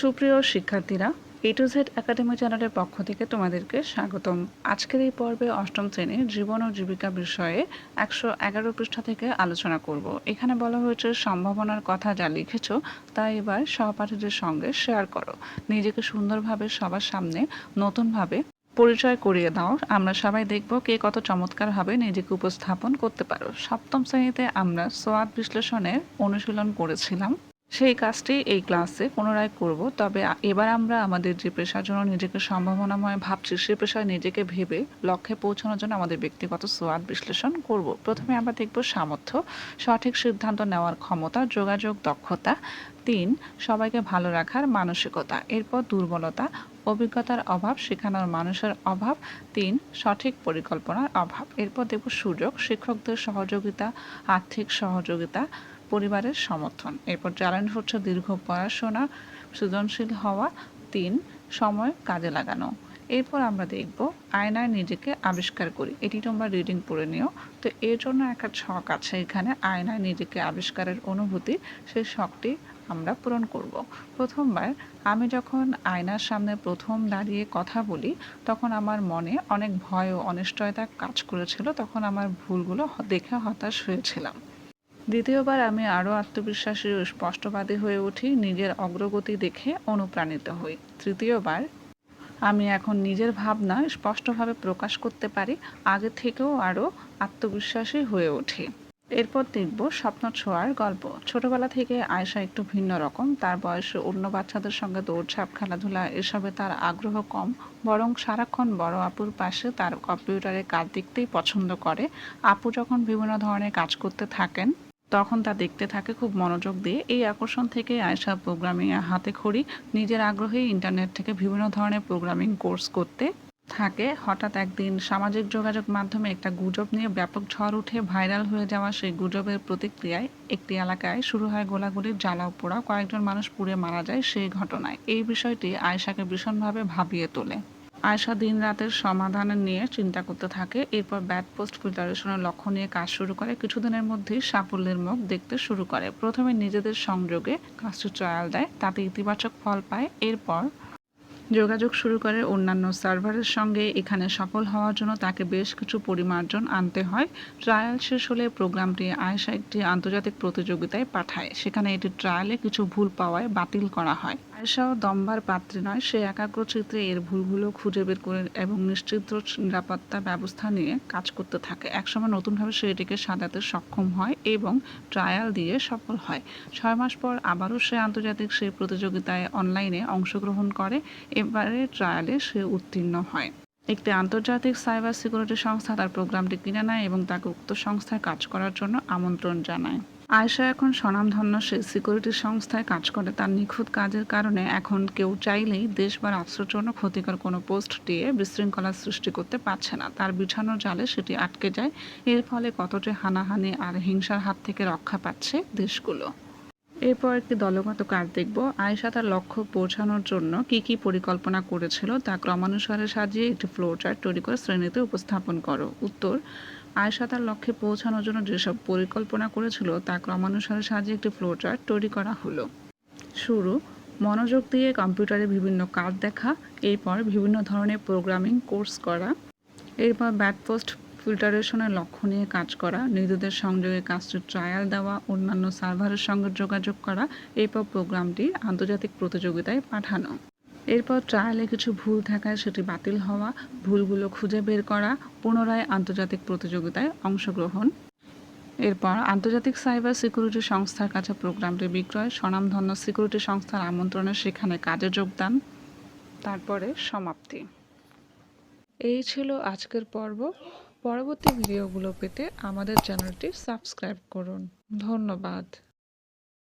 সুপ্রিয় শিক্ষার্থীরা এ to Z academy চ্যানেলের পক্ষ থেকে তোমাদেরকে স্বাগতম। আজকের এই পর্বে অষ্টম শ্রেণির জীবন ও জীবিকা বিষয়ে একশো এগারো পৃষ্ঠা থেকে আলোচনা করব। এখানে বলা হয়েছে, সম্ভাবনার কথা যা লিখেছ, তা এবার সহপাঠীদের সঙ্গে শেয়ার করো। নিজেকে সুন্দরভাবে সবার সামনে নতুনভাবে পরিচয় করিয়ে দাও। আমরা সবাই দেখব কে কত চমৎকারভাবে নিজেকে উপস্থাপন করতে পারো। সপ্তম শ্রেণীতে আমরা সোয়াদ বিশ্লেষণের অনুশীলন করেছিলাম। সেই কাজটি এই ক্লাসে পুনরায় করব। তবে এবার আমরা আমাদের যে পেশার জন্য নিজেকে সম্ভাবনাময় ভাবছি, সে পেশায় নিজেকে ভেবে লক্ষ্যে পৌঁছানোর জন্য আমাদের ব্যক্তিগত সোয়াদ বিশ্লেষণ করব। প্রথমে আমরা দেখব সামর্থ্য, সঠিক সিদ্ধান্ত নেওয়ার ক্ষমতা, যোগাযোগ দক্ষতা, তিন, সবাইকে ভালো রাখার মানসিকতা, এরপর দুর্বলতা, অভিজ্ঞতার অভাব, শেখানোর মানুষের অভাব, তিন, সঠিক পরিকল্পনার অভাব, এরপর দেখব সুযোগ, শিক্ষকদের সহযোগিতা, আর্থিক সহযোগিতা পরিবারের সমর্থন। এরপর চ্যালেঞ্জ হচ্ছে দীর্ঘ পড়াশোনা, সৃজনশীল হওয়া, তিন, সময় কাজে লাগানো। এরপর আমরা দেখব আয়নায় নিজেকে আবিষ্কার করি। এটি তোমরা রিডিং পড়ে নিও। তো এর জন্য একটা ছক আছে এখানে। আয়নায় নিজেকে আবিষ্কারের অনুভূতি সেই শখটি আমরা পূরণ করব। প্রথমবার আমি যখন আয়নার সামনে প্রথম দাঁড়িয়ে কথা বলি, তখন আমার মনে অনেক ভয় ও অনিশ্চয়তা কাজ করেছিল। তখন আমার ভুলগুলো দেখে হতাশ হয়েছিলাম। দ্বিতীয়বার আমি আরও আত্মবিশ্বাসী ও স্পষ্টবাদী হয়ে উঠি, নিজের অগ্রগতি দেখে অনুপ্রাণিত হই। তৃতীয়বার, আমি এখন নিজের ভাবনা স্পষ্টভাবে প্রকাশ করতে পারি, আগে থেকেও আরও আত্মবিশ্বাসী হয়ে উঠি। এরপর দেখব স্বপ্ন ছোঁয়ার গল্প। ছোটবেলা থেকে আয়সা একটু ভিন্ন রকম। তার বয়সে অন্য বাচ্চাদের সঙ্গে দৌড়ঝাঁপ, খেলাধুলা, এসবে তার আগ্রহ কম। বরং সারাক্ষণ বড় আপুর পাশে তার কম্পিউটারে কাজ দেখতেই পছন্দ করে। আপু যখন বিভিন্ন ধরনের কাজ করতে থাকেন তখন তা দেখতে থাকে খুব মনোযোগ দিয়ে। এই আকর্ষণ থেকে আয়সা প্রোগ্রামিং হাতে খড়ি, নিজের আগ্রহে ইন্টারনেট থেকে বিভিন্ন ধরনের প্রোগ্রামিং কোর্স করতে থাকে। হঠাৎ একদিন সামাজিক যোগাযোগ মাধ্যমে একটা গুজব নিয়ে ব্যাপক ঝড় উঠে ভাইরাল হয়ে যাওয়া সেই গুজবের প্রতিক্রিয়ায় একটি এলাকায় শুরু হয় গোলাগুলির জ্বালাও পোড়া কয়েকজন মানুষ পুড়ে মারা যায় সেই ঘটনায়। এই বিষয়টি আয়েশাকে ভীষণভাবে ভাবিয়ে তোলে। আয়সা দিন রাতের সমাধান নিয়ে চিন্তা করতে থাকে। এরপর ব্যাট পোস্ট ফিল্টারেশনের লক্ষ্য নিয়ে কাজ শুরু করে। কিছুদিনের মধ্যেই সাফল্যের মুখ দেখতে শুরু করে। প্রথমে নিজেদের সংযোগে কাজটি ট্রায়াল দেয়, তাতে ইতিবাচক ফল পায়। এরপর যোগাযোগ শুরু করে অন্যান্য সার্ভারের সঙ্গে। এখানে সফল হওয়ার জন্য তাকে বেশ কিছু পরিমার্জন আনতে হয়। ট্রায়াল শেষ হলে প্রোগ্রামটি আয়েশা একটি আন্তর্জাতিক প্রতিযোগিতায় পাঠায়। সেখানে এটি ট্রায়ালে কিছু ভুল পাওয়ায় বাতিল করা হয়। আয়েশাও দম্বার পাত্রী নয়, সে একাগ্র চিত্রে এর ভুলগুলো খুঁজে বের করে এবং নিশ্চিত নিরাপত্তা ব্যবস্থা নিয়ে কাজ করতে থাকে। একসময় নতুনভাবে সে এটিকে সাজাতে সক্ষম হয় এবং ট্রায়াল দিয়ে সফল হয়। ছয় মাস পর আবারও সে আন্তর্জাতিক সেই প্রতিযোগিতায় অনলাইনে অংশগ্রহণ করে। এবারে ট্রায়ালে সে উত্তীর্ণ হয়। একটি আন্তর্জাতিক সাইবার সিকিউরিটি সংস্থা তার প্রোগ্রামটি কিনে নেয় এবং তাকে উক্ত সংস্থায় কাজ করার জন্য আমন্ত্রণ জানায়। আয়শা এখন স্বনামধন্য সে সিকিউরিটি সংস্থায় কাজ করে। তার নিখুঁত কাজের কারণে এখন কেউ চাইলেই দেশ বা রাষ্ট্রের জন্য ক্ষতিকর কোনো পোস্ট দিয়ে বিশৃঙ্খলা সৃষ্টি করতে পারছে না। তার বিছানো জালে সেটি আটকে যায়। এর ফলে কতটি হানাহানি আর হিংসার হাত থেকে রক্ষা পাচ্ছে দেশগুলো। এরপর একটি দলগত কাজ দেখব। আয়েশা তার লক্ষ্য পৌঁছানোর জন্য কি কি পরিকল্পনা করেছিল তা ক্রমানুসারে সাজিয়ে একটি ফ্লো চার্ট তৈরি করে শ্রেণীতে উপস্থাপন করো। উত্তর আয়েশা তার লক্ষ্যে পৌঁছানোর জন্য যেসব পরিকল্পনা করেছিল তা ক্রমানুসারে সাজিয়ে একটি ফ্লো চার্ট তৈরি করা হলো। শুরু। মনোযোগ দিয়ে কম্পিউটারে বিভিন্ন কাজ দেখা, এরপর বিভিন্ন ধরনের প্রোগ্রামিং কোর্স করা, এরপর ব্যাট পোস্ট ফিল্টারেশনের লক্ষ্য নিয়ে কাজ করা, নিজেদের সংযোগে কাজটি ট্রায়াল দেওয়া, অন্যান্য সার্ভারের সঙ্গে যোগাযোগ করা, এরপর প্রোগ্রামটি আন্তর্জাতিক প্রতিযোগিতায় পাঠানো। এরপর ট্রায়ালে কিছু ভুল থাকায় সেটি বাতিল হওয়া, ভুলগুলো খুঁজে বের করা, পুনরায় আন্তর্জাতিক প্রতিযোগিতায় অংশগ্রহণ। এরপর আন্তর্জাতিক সাইবার সিকিউরিটি সংস্থার কাছে প্রোগ্রামটি বিক্রয়, স্বনামধন্য সিকিউরিটি সংস্থার আমন্ত্রণে সেখানে কাজে যোগদান। তারপরে সমাপ্তি। এই ছিল আজকের পর্ব। পরবর্তী ভিডিওগুলো পেতে আমাদের চ্যানেলটি সাবস্ক্রাইব করুন। ধন্যবাদ।